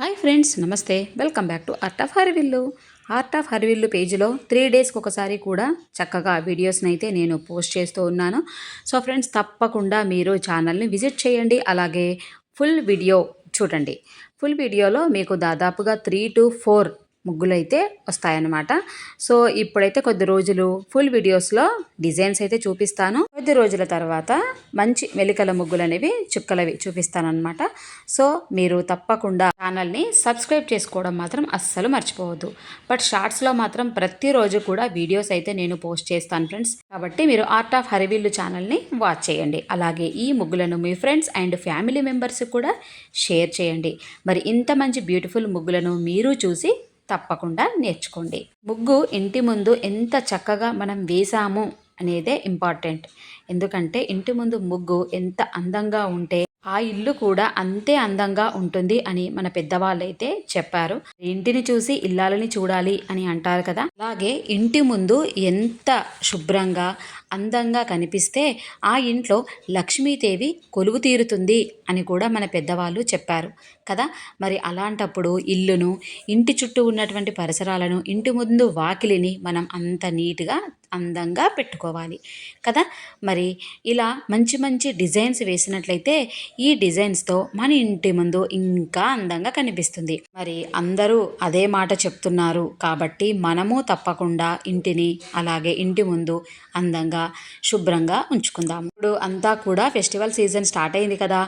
Hi friends నమస్తే. Welcome back to art of Harivillu. Art of Harivillu పేజీలో three డేస్కి ఒకసారి కూడా చక్కగా వీడియోస్ని అయితే నేను పోస్ట్ చేస్తూ ఉన్నాను. సో ఫ్రెండ్స్ తప్పకుండా మీరు ఛానల్ని విజిట్ చేయండి. అలాగే ఫుల్ వీడియో చూడండి. ఫుల్ వీడియోలో మీకు దాదాపుగా త్రీ టు ఫోర్ ముగ్గులు అయితే వస్తాయన్నమాట. సో ఇప్పుడైతే కొద్ది రోజులు ఫుల్ వీడియోస్లో డిజైన్స్ అయితే చూపిస్తాను. కొద్ది రోజుల తర్వాత మంచి మెలికల ముగ్గులు అనేవి చుక్కలవి చూపిస్తానమాట సో మీరు తప్పకుండా ఛానల్ని సబ్స్క్రైబ్ చేసుకోవడం మాత్రం అస్సలు మర్చిపోవద్దు. బట్ షార్ట్స్లో మాత్రం ప్రతిరోజు కూడా వీడియోస్ అయితే నేను పోస్ట్ చేస్తాను ఫ్రెండ్స్ కాబట్టి మీరు ఆర్ట్ ఆఫ్ హరివిల్లు ఛానల్ని వాచ్ చేయండి. అలాగే ఈ ముగ్గులను మీ ఫ్రెండ్స్ అండ్ ఫ్యామిలీ మెంబర్స్ కూడా షేర్ చేయండి. మరి ఇంత మంచి బ్యూటిఫుల్ ముగ్గులను మీరు చూసి తప్పకుండా నేర్చుకోండి. ముగ్గు ఇంటి ముందు ఎంత చక్కగా మనం వేసాము అనేదే ఇంపార్టెంట్. ఎందుకంటే ఇంటి ముందు ముగ్గు ఎంత అందంగా ఉంటే ఆ ఇల్లు కూడా అంతే అందంగా ఉంటుంది అని మన పెద్దవాళ్ళు అయితే చెప్పారు. ఇంటిని చూసి ఇల్లాలని చూడాలి అని అంటారు కదా. అలాగే ఇంటి ముందు ఎంత శుభ్రంగా అందంగా కనిపిస్తే ఆ ఇంట్లో లక్ష్మీదేవి కొలువు తీరుతుంది అని కూడా మన పెద్దవాళ్ళు చెప్పారు. కదా? మరి అలాంటప్పుడు ఇల్లును ఇంటి చుట్టూ ఉన్నటువంటి పరిసరాలను ఇంటి ముందు వాకిలిని మనం అంత నీట్గా అందంగా పెట్టుకోవాలి. కదా? మరి ఇలా మంచి మంచి డిజైన్స్ వేసినట్లయితే ఈ డిజైన్స్తో మన ఇంటి ముందు ఇంకా అందంగా కనిపిస్తుంది. మరి అందరూ అదే మాట చెప్తున్నారు కాబట్టి మనము తప్పకుండా ఇంటిని అలాగే ఇంటి ముందు అందంగా శుభ్రంగా ఉంచుకుందాం. ఇప్పుడు అంతా కూడా ఫెస్టివల్ సీజన్ స్టార్ట్ అయింది కదా.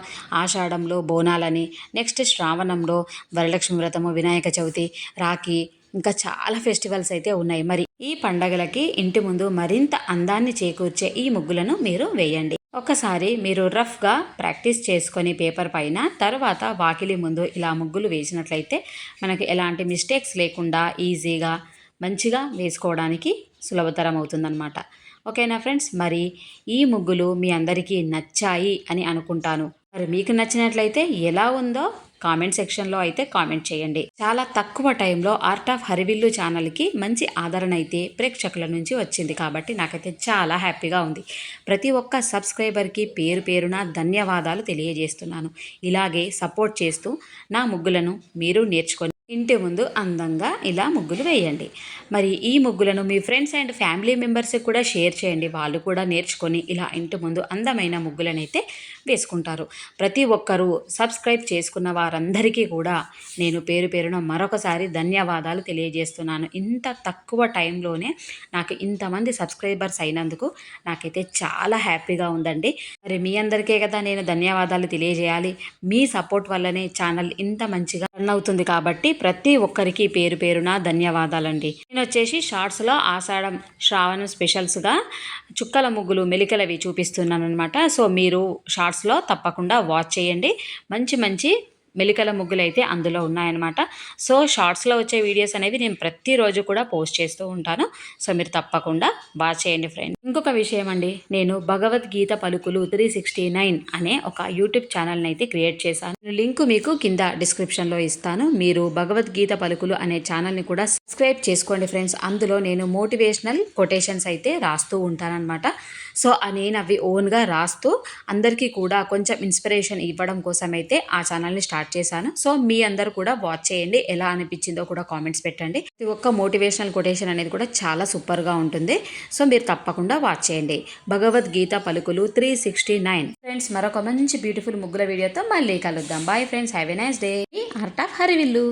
ఆషాఢంలో బోనాలని నెక్స్ట్ శ్రావణంలో వరలక్ష్మి వ్రతము వినాయక చవితి రాఖీ ఇంకా చాలా ఫెస్టివల్స్ అయితే ఉన్నాయి. మరి ఈ పండగలకి ఇంటి ముందు మరింత అందాన్ని చేకూర్చే ఈ ముగ్గులను మీరు వేయండి. ఒకసారి మీరు రఫ్గా ప్రాక్టీస్ చేసుకొని పేపర్ పైన తర్వాత వాకిలి ముందు ఇలా ముగ్గులు వేసినట్లయితే మనకి ఎలాంటి మిస్టేక్స్ లేకుండా ఈజీగా మంచిగా వేసుకోవడానికి సులభతరం అవుతుందన్నమాట. ఓకేనా ఫ్రెండ్స్? మరి ఈ ముగ్గులు మీ అందరికీ నచ్చాయి అని అనుకుంటాను. మరి మీకు నచ్చినట్లయితే ఎలా ఉందో కామెంట్ సెక్షన్లో అయితే కామెంట్ చేయండి. చాలా తక్కువ టైంలో ఆర్ట్ ఆఫ్ హరివిల్లు ఛానల్కి మంచి ఆదరణ అయితే ప్రేక్షకుల నుంచి వచ్చింది కాబట్టి నాకైతే చాలా హ్యాపీగా ఉంది. ప్రతి ఒక్క సబ్స్క్రైబర్కి పేరు పేరున ధన్యవాదాలు తెలియజేస్తున్నాను. ఇలాగే సపోర్ట్ చేస్తూ నా ముగ్గులను మీరు నేర్చుకొని ఇంటి ముందు అందంగా ఇలా ముగ్గులు వేయండి. మరి ఈ ముగ్గులను మీ ఫ్రెండ్స్ అండ్ ఫ్యామిలీ మెంబర్స్కి కూడా షేర్ చేయండి. వాళ్ళు కూడా నేర్చుకొని ఇలా ఇంటి ముందు అందమైన ముగ్గులను అయితే వేసుకుంటారు. ప్రతి ఒక్కరూ సబ్స్క్రైబ్ చేసుకున్న వారందరికీ కూడా నేను పేరు పేరున మరొకసారి ధన్యవాదాలు తెలియజేస్తున్నాను. ఇంత తక్కువ టైంలోనే నాకు ఇంతమంది సబ్స్క్రైబర్స్ అయినందుకు నాకైతే చాలా హ్యాపీగా ఉందండి. మరి మీ అందరికీ కదా నేను ధన్యవాదాలు తెలియజేయాలి. మీ సపోర్ట్ వల్లనే ఛానల్ ఇంత మంచిగా రన్ అవుతుంది కాబట్టి ప్రతి ఒక్కరికి పేరు పేరున ధన్యవాదాలండి. నేను వచ్చేసి షార్ట్స్లో ఆషాఢం శ్రావణం స్పెషల్స్గా చుక్కల ముగ్గులు మెలికలవి చూపిస్తున్నాను అనమాట సో మీరు షార్ట్స్లో తప్పకుండా వాచ్ చేయండి. మంచి మంచి మెలికల ముగ్గులు అయితే అందులో ఉన్నాయన్నమాట. సో షార్ట్స్లో వచ్చే వీడియోస్ అనేవి నేను ప్రతిరోజు కూడా పోస్ట్ చేస్తూ ఉంటాను. సో మీరు తప్పకుండా బాగా చేయండి ఫ్రెండ్. ఇంకొక విషయం అండి నేను భగవద్గీత పలుకులు త్రీ సిక్స్టీ నైన్ అనే ఒక యూట్యూబ్ ఛానల్ని అయితే క్రియేట్ చేశాను. లింక్ మీకు కింద డిస్క్రిప్షన్లో ఇస్తాను. మీరు భగవద్గీత పలుకులు అనే ఛానల్ని కూడా సబ్స్క్రైబ్ చేసుకోండి ఫ్రెండ్స్. అందులో నేను మోటివేషనల్ కొటేషన్స్ అయితే రాస్తూ ఉంటానన్నమాట. సో నేను అవి ఓన్గా రాస్తూ అందరికీ కూడా కొంచెం ఇన్స్పిరేషన్ ఇవ్వడం కోసం అయితే ఆ ఛానల్ని స్టార్ట్ చేశాను. సో మీ అందరు కూడా వాచ్ చేయండి. ఎలా అనిపించిందో కూడా కామెంట్స్ పెట్టండి. ఇది ఒక్క మోటివేషనల్ కొటేషన్ అనేది కూడా చాలా సూపర్గా ఉంటుంది. సో మీరు తప్పకుండా వాచ్ చేయండి. భగవద్గీత పలుకులు త్రీ సిక్స్టీ నైన్. ఫ్రెండ్స్ మరొక మంచి బ్యూటిఫుల్ ముగ్గుల వీడియోతో మళ్ళీ కలుద్దాం. Bye friends. Have a nice day. Art of Harivillu.